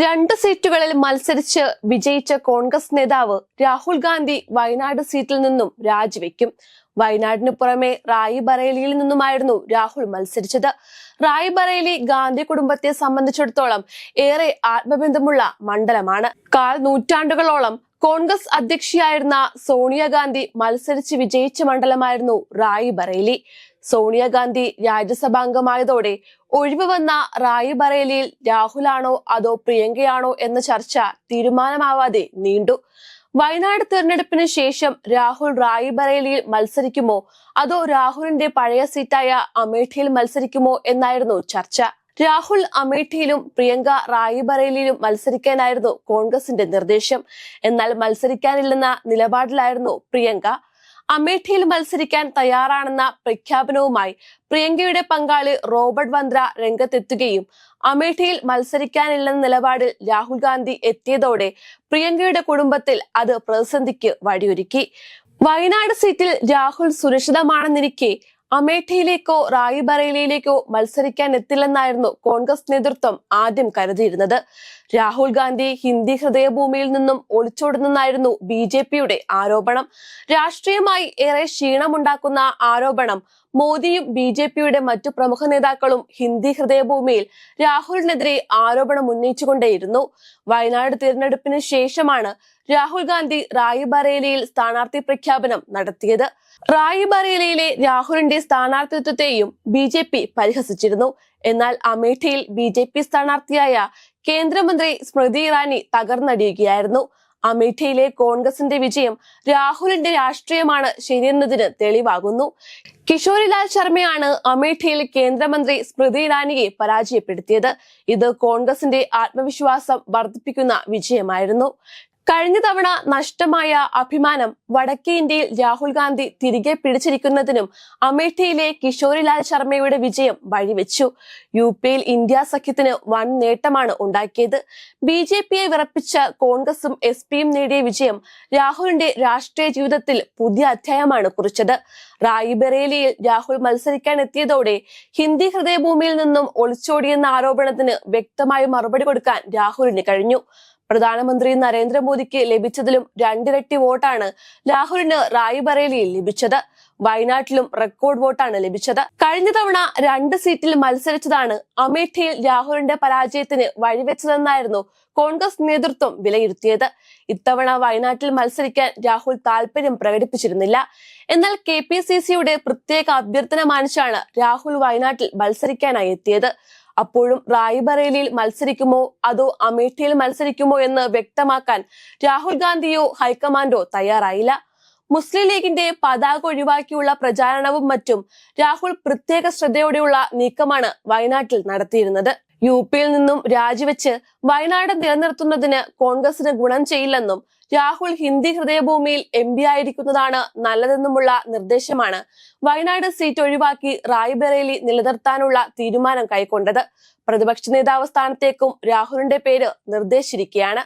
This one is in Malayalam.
രണ്ട് സീറ്റുകളിൽ മത്സരിച്ച് വിജയിച്ച കോൺഗ്രസ് നേതാവ് രാഹുൽ ഗാന്ധി വയനാട് സീറ്റിൽ നിന്നും രാജിവെക്കും. വയനാടിന് പുറമെ റായിബറേലിയിൽ നിന്നുമായിരുന്നു രാഹുൽ മത്സരിച്ചത്. റായിബറേലി ഗാന്ധി കുടുംബത്തെ സംബന്ധിച്ചിടത്തോളം ഏറെ ആത്മബന്ധമുള്ള മണ്ഡലമാണ്. കാൽ നൂറ്റാണ്ടുകളോളം കോൺഗ്രസ് അധ്യക്ഷയായിരുന്ന സോണിയാഗാന്ധി മത്സരിച്ച് വിജയിച്ച മണ്ഡലമായിരുന്നു റായിബറേലി. സോണിയാഗാന്ധി രാജ്യസഭാംഗമായതോടെ ഒഴിവ് വന്ന റായിബറേലിയിൽ രാഹുലാണോ അതോ പ്രിയങ്കയാണോ എന്ന ചർച്ച തീരുമാനമാവാതെ നീണ്ടു. വയനാട് തിരഞ്ഞെടുപ്പിന് ശേഷം രാഹുൽ റായിബറേലിയിൽ മത്സരിക്കുമോ? അതോ രാഹുലിന്റെ പഴയ സീറ്റായ അമേഠിയിൽ മത്സരിക്കുമോ എന്നായിരുന്നു ചർച്ച. രാഹുൽ അമേഠിയിലും പ്രിയങ്ക റായിബറേലിയിലും മത്സരിക്കാനായിരുന്നു കോൺഗ്രസിന്റെ നിർദ്ദേശം. എന്നാൽ മത്സരിക്കാനില്ലെന്ന നിലപാടിലായിരുന്നു പ്രിയങ്ക. അമേഠിയിൽ മത്സരിക്കാൻ തയ്യാറാണെന്ന പ്രഖ്യാപനവുമായി പ്രിയങ്കയുടെ പങ്കാളി റോബർട്ട് വന്ദ്ര രംഗത്തെത്തുകയും അമേഠിയിൽ മത്സരിക്കാനില്ലെന്ന നിലപാടിൽ രാഹുൽ ഗാന്ധി എത്തിയതോടെ പ്രിയങ്കയുടെ കുടുംബത്തിൽ അത് പ്രതിസന്ധിക്ക് വഴിയൊരുക്കി. വയനാട് സീറ്റിൽ രാഹുൽ സുരക്ഷിതമാണെന്നിരിക്കെ അമേഠിയിലേക്കോ റായ്ബറേലിയിലേക്കോ മത്സരിക്കാൻ എത്തില്ലെന്നായിരുന്നു കോൺഗ്രസ് നേതൃത്വം ആദ്യം കരുതിയിരുന്നത്. രാഹുൽ ഗാന്ധി ഹിന്ദി ഹൃദയഭൂമിയിൽ നിന്നും ഒളിച്ചോടുന്നെന്നായിരുന്നു ബി ജെ പിയുടെ ആരോപണം. രാഷ്ട്രീയമായി ഏറെ ക്ഷീണമുണ്ടാക്കുന്ന ആരോപണം മോദിയും ബി ജെ പിയുടെ മറ്റു പ്രമുഖ നേതാക്കളും ഹിന്ദി ഹൃദയഭൂമിയിൽ രാഹുലിനെതിരെ ആരോപണം ഉന്നയിച്ചുകൊണ്ടേയിരുന്നു. വയനാട് തിരഞ്ഞെടുപ്പിന് ശേഷമാണ് രാഹുൽ ഗാന്ധി റായിബറേലിയിൽ സ്ഥാനാർത്ഥി പ്രഖ്യാപനം നടത്തിയത്. റായിബറേലിയിലെ രാഹുലിന്റെ സ്ഥാനാർത്ഥിത്വത്തെയും ബി ജെ പി പരിഹസിച്ചിരുന്നു. എന്നാൽ അമേഠിയിൽ ബി ജെ പി സ്ഥാനാർത്ഥിയായ കേന്ദ്രമന്ത്രി സ്മൃതി ഇറാനി തകർന്നടിയുകയായിരുന്നു. അമേഠിയിലെ കോൺഗ്രസിന്റെ വിജയം രാഹുലിന്റെ രാഷ്ട്രീയമാണ് ശരിയെന്നതിന് തെളിവാകുന്നു. കിഷോരിലാൽ ശർമ്മയാണ് അമേഠിയിൽ കേന്ദ്രമന്ത്രി സ്മൃതി ഇറാനിയെ പരാജയപ്പെടുത്തിയത്. ഇത് കോൺഗ്രസിന്റെ ആത്മവിശ്വാസം വർദ്ധിപ്പിക്കുന്ന വിജയമായിരുന്നു. കഴിഞ്ഞ തവണ നഷ്ടമായ അഭിമാനം വടക്കേ ഇന്ത്യയിൽ രാഹുൽ ഗാന്ധി തിരികെ പിടിച്ചിരിക്കുന്നതിനും അമേഠിയിലെ കിഷോരിലാൽ ശർമ്മയുടെ വിജയം വഴിവെച്ചു. യു പിയിൽ ഇന്ത്യ സഖ്യത്തിന് വൻ നേട്ടമാണ് ഉണ്ടാക്കിയത്. ബി ജെ പിയെ വിറപ്പിച്ച കോൺഗ്രസും എസ് പിയും നേടിയ വിജയം രാഹുലിന്റെ രാഷ്ട്രീയ ജീവിതത്തിൽ പുതിയ അധ്യായമാണ് കുറിച്ചത്. റായ്ബറേലിയിൽ രാഹുൽ മത്സരിക്കാൻ എത്തിയതോടെ ഹിന്ദി ഹൃദയഭൂമിയിൽ നിന്നും ഒളിച്ചോടിയെന്ന ആരോപണത്തിന് വ്യക്തമായ മറുപടി കൊടുക്കാൻ രാഹുലിന് കഴിഞ്ഞു. പ്രധാനമന്ത്രി നരേന്ദ്രമോദിക്ക് ലഭിച്ചതിലും രണ്ടിരട്ടി വോട്ടാണ് രാഹുലിന് റായ്ബറേലിയിൽ ലഭിച്ചത്. വയനാട്ടിലും റെക്കോർഡ് വോട്ടാണ് ലഭിച്ചത്. കഴിഞ്ഞ തവണ രണ്ട് സീറ്റിൽ മത്സരിച്ചതാണ് അമേഠിയിൽ രാഹുലിന്റെ പരാജയത്തിന് വഴിവെച്ചതെന്നായിരുന്നു കോൺഗ്രസ് നേതൃത്വം വിലയിരുത്തിയത്. ഇത്തവണ വയനാട്ടിൽ മത്സരിക്കാൻ രാഹുൽ താല്പര്യം പ്രകടിപ്പിച്ചിരുന്നില്ല. എന്നാൽ കെ പി സി സിയുടെ പ്രത്യേക അഭ്യർത്ഥന മാനിച്ചാണ് രാഹുൽ വയനാട്ടിൽ മത്സരിക്കാനായി എത്തിയത്. അപ്പോഴും റായ്ബറേലിയിൽ മത്സരിക്കുമോ? അതോ അമേഠിയിൽ മത്സരിക്കുമോ എന്ന് വ്യക്തമാക്കാൻ രാഹുൽ ഗാന്ധിയോ ഹൈക്കമാൻഡോ തയ്യാറായില്ല. മുസ്ലിം ലീഗിന്റെ പതാക ഒഴിവാക്കിയുള്ള പ്രചാരണവും മറ്റും രാഹുൽ പ്രത്യേക ശ്രദ്ധയോടെയുള്ള നീക്കമാണ് വയനാട്ടിൽ നടത്തിയിരുന്നത്. യു പിയിൽ നിന്നും രാജിവെച്ച് വയനാട് നിലനിർത്തുന്നതിന് കോൺഗ്രസിന് ഗുണം ചെയ്യില്ലെന്നും രാഹുൽ ഹിന്ദി ഹൃദയഭൂമിയിൽ എം പി ആയിരിക്കുന്നതാണ് നല്ലതെന്നുമുള്ള നിർദ്ദേശമാണ് വയനാട് സീറ്റ് ഒഴിവാക്കി റായ്ബറേലി നിലനിർത്താനുള്ള തീരുമാനം കൈക്കൊണ്ടത്. പ്രതിപക്ഷ നേതാവ് സ്ഥാനത്തേക്കും രാഹുലിന്റെ പേര് നിർദ്ദേശിച്ചിരിക്കുകയാണ്.